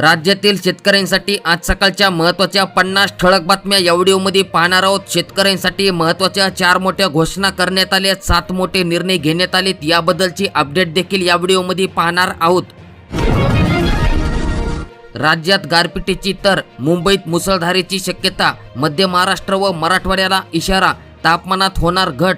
राज्यातील शेतकऱ्यांसाठी आज सकाळच्या महत्त्वाच्या पन्नास ठळक बातम्या या व्हिडिओमध्ये पाहणार आहोत. शेतकऱ्यांसाठी महत्त्वाच्या चार मोठ्या घोषणा करण्यात आल्या. सात मोठे निर्णय घेण्यात आलेत. याबद्दलची अपडेट देखील या व्हिडिओमध्ये पाहणार आहोत. राज्यात गारपिटीची तर मुंबईत मुसळधारेची शक्यता मध्य महाराष्ट्र व मराठवाड्याला इशारा तापमानात होणार घट.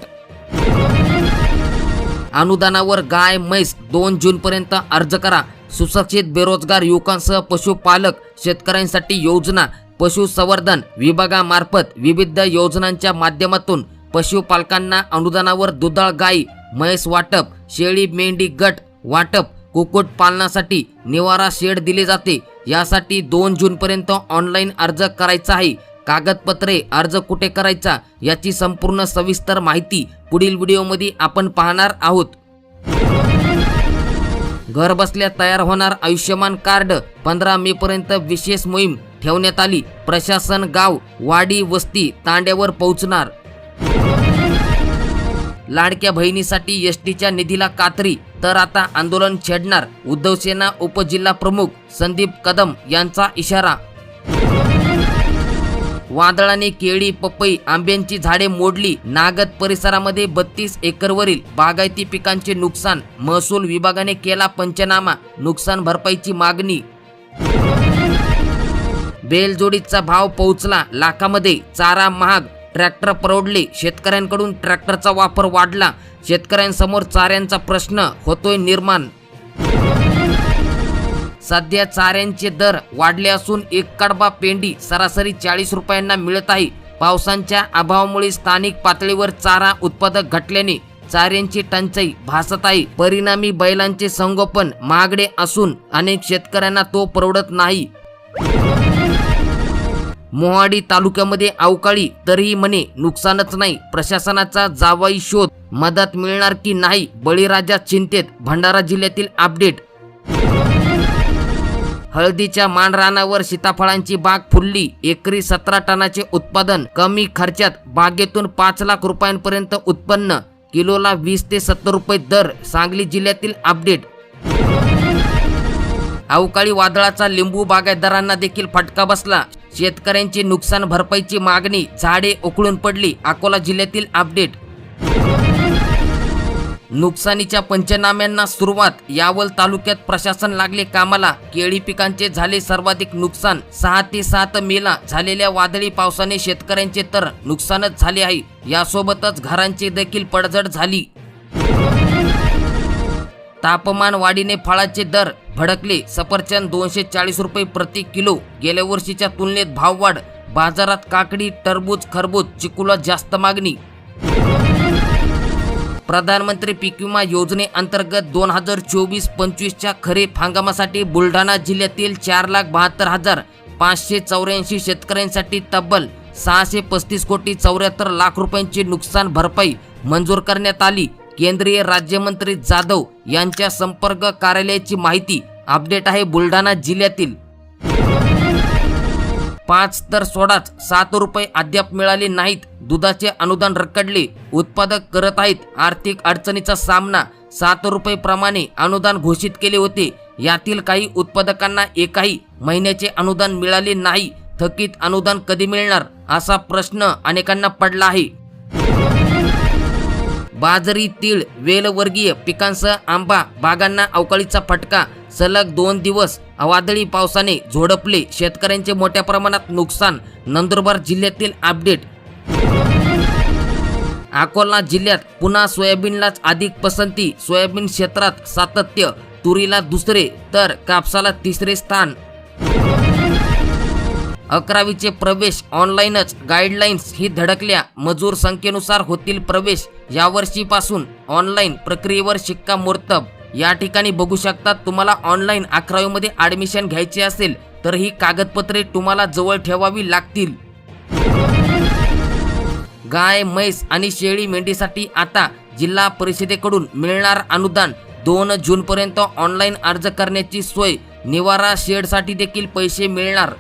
अनुदानावर गाय म्हैस दोन जूनपर्यंत अर्ज करा. सुशिक्षित बेरोजगार युवकांसह पशुपालक शेतकऱ्यांसाठी योजना पशुसंवर्धन विभागामार्फत विविध योजनांच्या माध्यमातून पशुपालकांना अनुदानावर दुधाळ गाई म्हैस वाटप शेळी मेंढी गट वाटप कुक्कुटपालनासाठी निवारा शेड दिले जाते. यासाठी दोन जूनपर्यंत ऑनलाईन अर्ज करायचा आहे. कागदपत्रे अर्ज कुठे करायचा याची संपूर्ण सविस्तर माहिती पुढील व्हिडिओमध्ये आपण पाहणार आहोत. घर बसल्या तयार होणार आयुष्यमान कार्ड. पंधरा मे पर्यंत विशेष मोहीम ठेवण्यात आली. प्रशासन गाव वाडी वस्ती तांड्यावर पोहोचणार. लाडक्या बहिणीसाठी एस टीच्या निधीला कात्री तर आता आंदोलन छेडणार. उद्धव सेना उपजिल्हा प्रमुख संदीप कदम यांचा इशारा वादळाने केळी पपई आंब्यांची झाडे मोडली. नागद परिसरामध्ये बत्तीस एकरवरील बागायती पिकांचे नुकसान. महसूल विभागाने केला पंचनामा. नुकसान भरपाईची मागणी. बेलजोडीचा भाव पोहोचला. लाखामध्ये चारा महाग. ट्रॅक्टर परवडले. शेतकऱ्यांकडून ट्रॅक्टरचा वापर वाढला. शेतकऱ्यांसमोर चाऱ्यांचा प्रश्न. होतोय निर्माण. सध्या चाऱ्यांचे दर वाढले असून एक कडबा पेंडी सरासरी चाळीस रुपयांना मिळत आहे. पावसांच्या अभावामुळे स्थानिक पातळीवर चारा उत्पादक घटल्याने चाऱ्यांची टंचाई भासत आहे. परिणामी बैलांचे संगोपन महागडे असून अनेक शेतकऱ्यांना तो परवडत नाही. मोहाडी तालुक्यामध्ये अवकाळी तरीही म्हणे नुकसानच नाही. प्रशासनाचा जावाई शोध मदत मिळणार की नाही बळीराजा चिंतेत भंडारा जिल्ह्यातील अपडेट हळदीच्या मानरानावर सीताफळांची बाग फुलली. एकरी सतरा टनाचे उत्पादन कमी खर्चात बागेतून पाच लाख रुपयांपर्यंत उत्पन्न. किलोला वीस ते सत्तर रुपये दर सांगली जिल्ह्यातील अपडेट. अवकाळी वादळाचा लिंबू बागायतदारांना देखील फटका बसला. शेतकऱ्यांची नुकसान भरपाईची मागणी झाडे उकळून पडली अकोला जिल्ह्यातील अपडेट. नुकसानीच्या पंचनाम्यांना सुरुवात. यावल तालुक्यात प्रशासन लागले कामाला. केळी पिकांचे झाले सर्वाधिक नुकसान. सहा ते सात मेला झालेल्या वादळी पावसाने शेतकऱ्यांचे तर नुकसानच झाले आहे. यासोबतच घरांची देखील पडझड झाली. तापमान वाढीने फळाचे दर भडकले. सफरचंद दोनशे चाळीस रुपये प्रति किलो. गेल्या वर्षीच्या तुलनेत भाववाढ बाजारात काकडी टरबूज खरबूज चिकूला जास्त मागणी. प्रधानमंत्री पीक विमा योजनेअंतर्गत दोन हजार चोवीस पंचवीसच्या खरीप हंगामासाठी बुलढाणा जिल्ह्यातील चार लाख बहात्तर हजार पाचशे चौऱ्याऐंशी शेतकऱ्यांसाठी तब्बल सहाशे पस्तीस कोटी चौऱ्याहत्तर लाख रुपयांची नुकसान भरपाई मंजूर करण्यात आली. केंद्रीय राज्यमंत्री जाधव यांच्या संपर्क कार्यालयाची माहिती अपडेट आहे बुलढाणा जिल्ह्यातील. पाच तर सोडाच. सात रुपये अद्याप मिळाले नाहीत. दुधाचे अनुदान रखडले. उत्पादक करत आहेत. आर्थिक अडचणीचा सामना. सात रुपये प्रमाणे अनुदान घोषित केले होते. यातील काही उत्पादकांना एकाही महिन्याचे अनुदान मिळाले नाही. थकीत अनुदान कधी मिळणार? असा प्रश्न अनेकांना पडला आहे. बाजरी तीळ वेलवर्गीय पिकांसह आंबा बागांना अवकाळीचा फटका. सलग दोन दिवस वादळी पावसाने झोडपले शेतकऱ्यांचे मोठ्या प्रमाणात नुकसान नंदुरबार जिल्ह्यातील अपडेट. अकोला जिल्ह्यात पुन्हा सोयाबीनलाच अधिक पसंती सोयाबीन क्षेत्रात सातत्य तुरीला दुसरे तर कापसाला तिसरे स्थान. अकरावीचे प्रवेश ऑनलाईनच गाईडलाईन्स ही धडकल्या. मजूर संख्येनुसार होतील प्रवेश यावर्षीपासून ऑनलाईन प्रक्रियेवर शिक्कामोर्तब. या ठिकाणी बघू शकता तुम्हाला ऑनलाईन अकरावीमध्ये ॲडमिशन घ्यायचे असेल तर ही कागदपत्रे तुम्हाला जवळ ठेवावी लागतील. गाय म्हैस आणि शेळी मेंढीसाठी आता जिल्हा परिषदेकडून मिळणार अनुदान. दोन जूनपर्यंत ऑनलाईन अर्ज करण्याची सोय. निवारा शेडसाठी देखील पैसे मिळणार.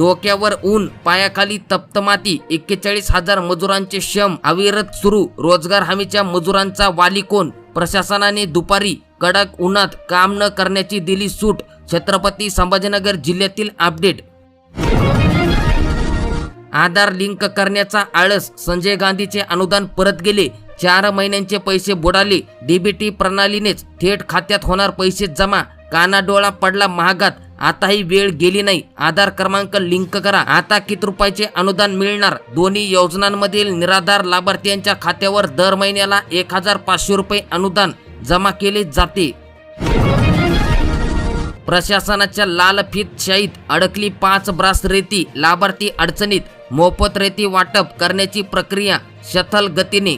डोक्यावर ऊन पायाखाली तप्त माती एक्केचाळीस हजार मजुरांचे श्रम अविरत सुरू रोजगार हमीच्या मजुरांचा वालिकोन. प्रशासनाने दुपारी कडक उन्हात काम न करण्याची दिली सूट छत्रपती संभाजीनगर जिल्ह्यातील अपडेट. आधार लिंक करण्याचा आळस संजय गांधीचे अनुदान परत गेले चार महिन्यांचे पैसे बुडाले डीबीटी प्रणालीनेच थेट खात्यात होणार पैसे जमा कानाडोळा पडला महागात आताही वेळ गेली नाही. आधार क्रमांक लिंक करा. आता किती रुपयाचे अनुदान मिळणार? दोन्ही योजनांमधील निराधार लाभार्थ्यांच्या खात्यावर दर महिन्याला एक हजार पाचशे रुपये अनुदान जमा केले जाते. प्रशासनाच्या लाल फीत शाईत अडकली पाच ब्रास रेती. लाभार्थी अडचणीत. मोफत रेती वाटप करण्याची प्रक्रिया शथल गतीने.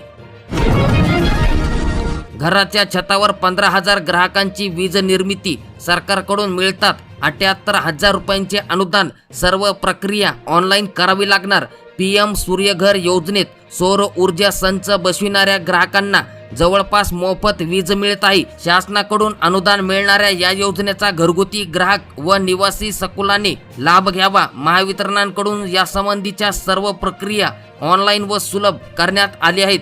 घराच्या छतावर पंधरा हजार ग्राहकांची वीज निर्मिती. सरकारकडून मिळतात अठ्याहत्तर हजार रुपयांचे अनुदान सर्व प्रक्रिया ऑनलाईन करावी लागणार. पी एम सूर्यघर योजनेत सौर ऊर्जा संच बसविणाऱ्या ग्राहकांना जवळपास मोफत वीज मिळत आहे. शासनाकडून अनुदान मिळणाऱ्या या योजनेचा घरगुती ग्राहक व निवासी सकुलाने लाभ घ्यावा. महावितरणांकडून यासंबंधीच्या सर्व प्रक्रिया ऑनलाईन व सुलभ करण्यात आली आहेत.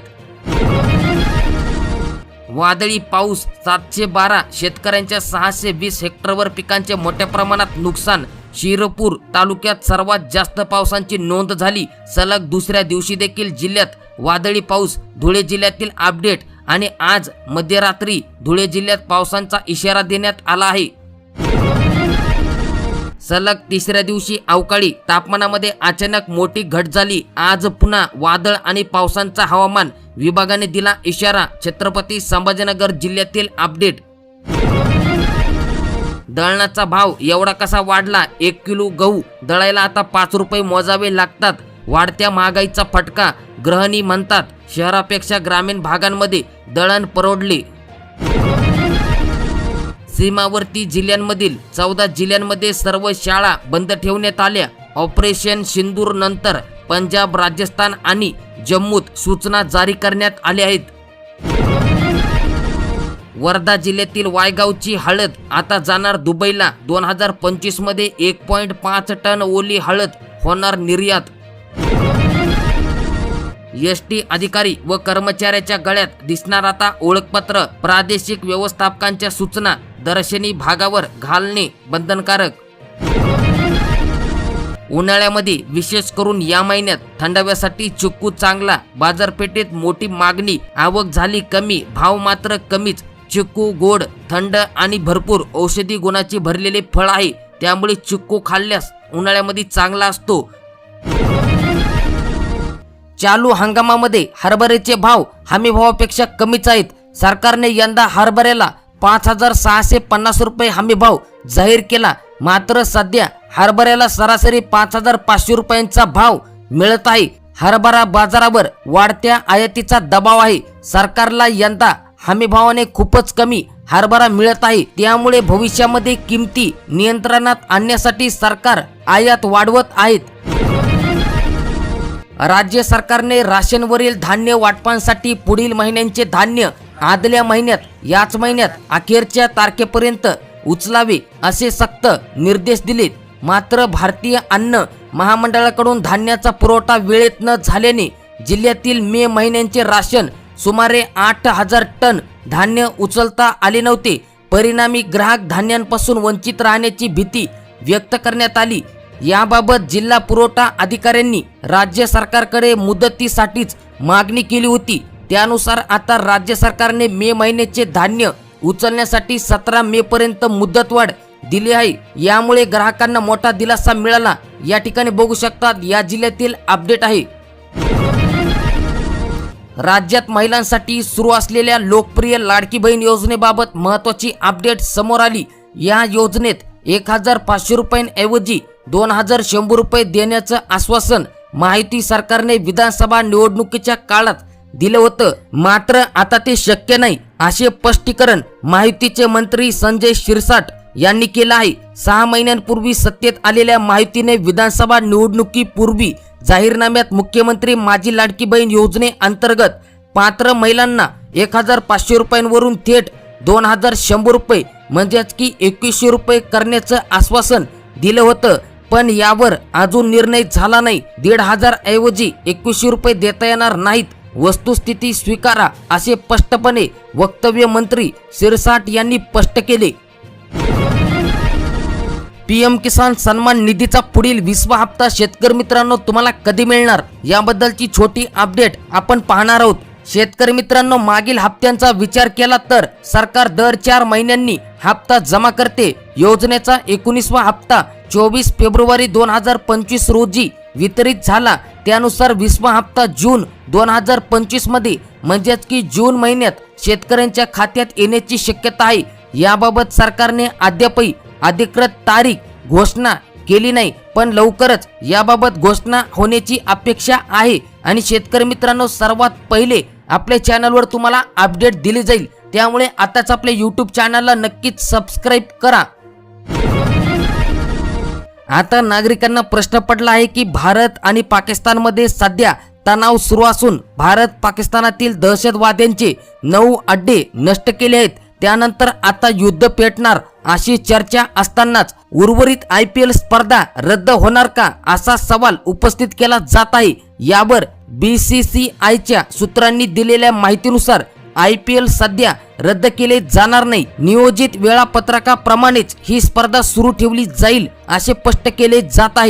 वादळी पाऊस सातशे बारा शेतकऱ्यांच्या सहाशे वीस हेक्टरवर पिकांचे मोठ्या प्रमाणात नुकसान. शिरपूर तालुक्यात सर्वात जास्त पावसांची नोंद झाली. सलग दुसऱ्या दिवशी देखील जिल्ह्यात वादळी पाऊस धुळे जिल्ह्यातील अपडेट आणि आज मध्यरात्री धुळे जिल्ह्यात पावसांचा इशारा देण्यात आला आहे. सलग तिसऱ्या दिवशी अवकाळी तापमानामध्ये अचानक मोठी घट झाली. आज पुन्हा वादळ आणि पावसांचा हवामान विभागाने दिला इशारा. छत्रपती संभाजीनगर जिल्ह्यातील अपडेट. दळणाचा भाव एवढा कसा वाढला? एक किलो गहू. दळायला आता पाच रुपये मोजावे लागतात. वाढत्या महागाईचा फटका ग्रहणी म्हणतात. शहरापेक्षा ग्रामीण भागांमध्ये दळण परवडले. सीमावर्ती जिल्ह्यांमधील चौदा जिल्ह्यांमध्ये सर्व शाळा बंद ठेवण्यात आल्या. ऑपरेशन सिंदूर नंतर पंजाब राजस्थान आणि जम्मूत सूचना जारी करण्यात आल्या आहेत. वर्धा जिल्ह्यातील वायगावची हळद आता जाणार दुबईला. दोन हजार पंचवीसमध्ये एक पॉइंट पाच टन ओली हळद होणार निर्यात. एस टी अधिकारी व कर्मचाऱ्याच्या गळ्यात दिसणार आता ओळखपत्र. प्रादेशिक व्यवस्थापकांच्या सूचना दर्शनी भागावर घालणे बंधनकारक उन्हाळ्यामध्ये विशेष करून या महिन्यात थंडाव्यासाठी चिक्कू चांगला बाजारपेठेत मोठी मागणी आवक झाली कमी भाव मात्र कमीच. चिक्कू गोड थंड आणि भरपूर औषधी गुणाची भरलेले फळ आहे. त्यामुळे चिक्कू खाल्ल्यास उन्हाळ्यामध्ये चांगला असतो. चालू हंगामामध्ये हरभऱ्याचे भाव हमीभावापेक्षा कमीच आहेत. सरकारने यंदा हरभऱ्याला पाच हजार सहाशे पन्नास रुपये हमी भाव जाहीर केला. मात्र सध्या हरभऱ्याला सरासरी पाच हजार पाचशे रुपयांचा भाव मिळत आहे. हरभरा बाजारावर वाढत्या आयातीचा दबाव आहे. सरकारला यंदा हमीभावाने खूपच कमी हरभरा मिळत आहे. त्यामुळे भविष्यामध्ये किमती नियंत्रणात आणण्यासाठी सरकार आयात वाढवत आहेत. राज्य सरकारने राशनवरील धान्य वाटपांसाठी पुढील महिन्यांचे धान्य आदल्या महिन्यात याच महिन्यात अखेरच्या तारखेपर्यंत उचलावे असे सक्त निर्देश दिलेत. मात्र भारतीय अन्न महामंडळाकडून धान्याचा पुरवठा वेळेत न झाल्याने जिल्ह्यातील मे महिन्यांचे राशन सुमारे आठ हजार टन धान्य उचलता आले नव्हते. परिणामी ग्राहक धान्यांपासून वंचित राहण्याची भीती व्यक्त करण्यात आली. याबाबत जिल्हा पुरवठा अधिकाऱ्यांनी राज्य सरकारकडे मुदतीसाठीच मागणी केली होती. त्यानुसार आता राज्य सरकारने मे महिन्याचे धान्य उचलण्यासाठी सतरा मे पर्यंत मुदतवाढ दिली आहे. यामुळे ग्राहकांना मोठा दिलासा मिळाला. या ठिकाणी बघू शकतात या जिल्ह्यातील अपडेट आहे. राज्यात महिलांसाठी सुरू असलेल्या लोकप्रिय लाडकी बहीण योजनेबाबत महत्वाची अपडेट समोर आली. या योजनेत एक हजार पाचशे रुपयांऐवजी दोन हजार शंभर रुपये देण्याचं आश्वासन माहिती सरकारने विधानसभा निवडणुकीच्या काळात दिलं होतं. मात्र आता ते शक्य नाही असे स्पष्टीकरण माहितीचे मंत्री संजय शिरसाट यांनी केलं आहे. सहा महिन्यांपूर्वी सत्तेत आलेल्या माहितीने विधानसभा निवडणुकीपूर्वी जाहीरनाम्यात मुख्यमंत्री माझी लाडकी बहीण योजनेअंतर्गत पात्र महिलांना एक हजार पाचशे रुपयांवरून थेट दोन हजार शंभर रुपये म्हणजेच की एकवीसशे रुपये करण्याचं आश्वासन दिलं होतं. पण यावर अजून निर्णय झाला नाही. दीड हजार ऐवजी एकवीसशे रुपये देता येणार नाहीत. वस्तुस्थिती स्वीकारा असे स्पष्टपणे वक्तव्य मंत्री शिरसाट यांनी स्पष्ट केले. पीएम किसान सन्मान निधीचा पुढील विसवा हप्ता शेतकरी मित्रांनो तुम्हाला कधी मिळणार? याबद्दलची छोटी अपडेट आपण पाहणार आहोत. शेतकरी मित्रांनो मागील हप्त्यांचा विचार केला तर सरकार दर चार महिन्यांनी हप्ता जमा करते. योजनेचा एकोणीसवा हप्ता चोवीस फेब्रुवारी दोन हजार पंचवीस रोजी वितरित झाला. त्यानुसार वीसवा हप्ता जून दोन हजार पंचवीसमध्ये म्हणजेच की जून महिन्यात शेतकऱ्यांच्या खात्यात येण्याची शक्यता आहे. याबाबत सरकारने अद्यापही अधिकृत तारीख घोषणा केली नाही पण लवकरच याबाबत घोषणा होण्याची अपेक्षा आहे. आणि शेतकरी मित्रांनो सर्वात पहिले आपल्या चॅनलवर तुम्हाला अपडेट दिली जाईल. त्यामुळे आताच आपल्या यूट्यूब चॅनलला नक्कीच सबस्क्राईब करा. आता नागरिकांना प्रश्न पडला आहे की भारत आणि पाकिस्तानमध्ये सध्या तणाव सुरू असून भारत पाकिस्तानातील दहशतवाद्यांचे नऊ अड्डे नष्ट केले आहेत. त्यानंतर आता युद्ध पेटणार अशी चर्चा असतानाच उर्वरित आय पी एल स्पर्धा रद्द होणार का असा सवाल उपस्थित केला जात आहे. यावर बी सी सी आयच्या सूत्रांनी दिलेल्या माहितीनुसार आय पी एल सध्या रद्द केले जाणार नाही. नियोजित वेळापत्रकाप्रमाणेच ही स्पर्धा सुरू ठेवली जाईल असे स्पष्ट केले जात आहे.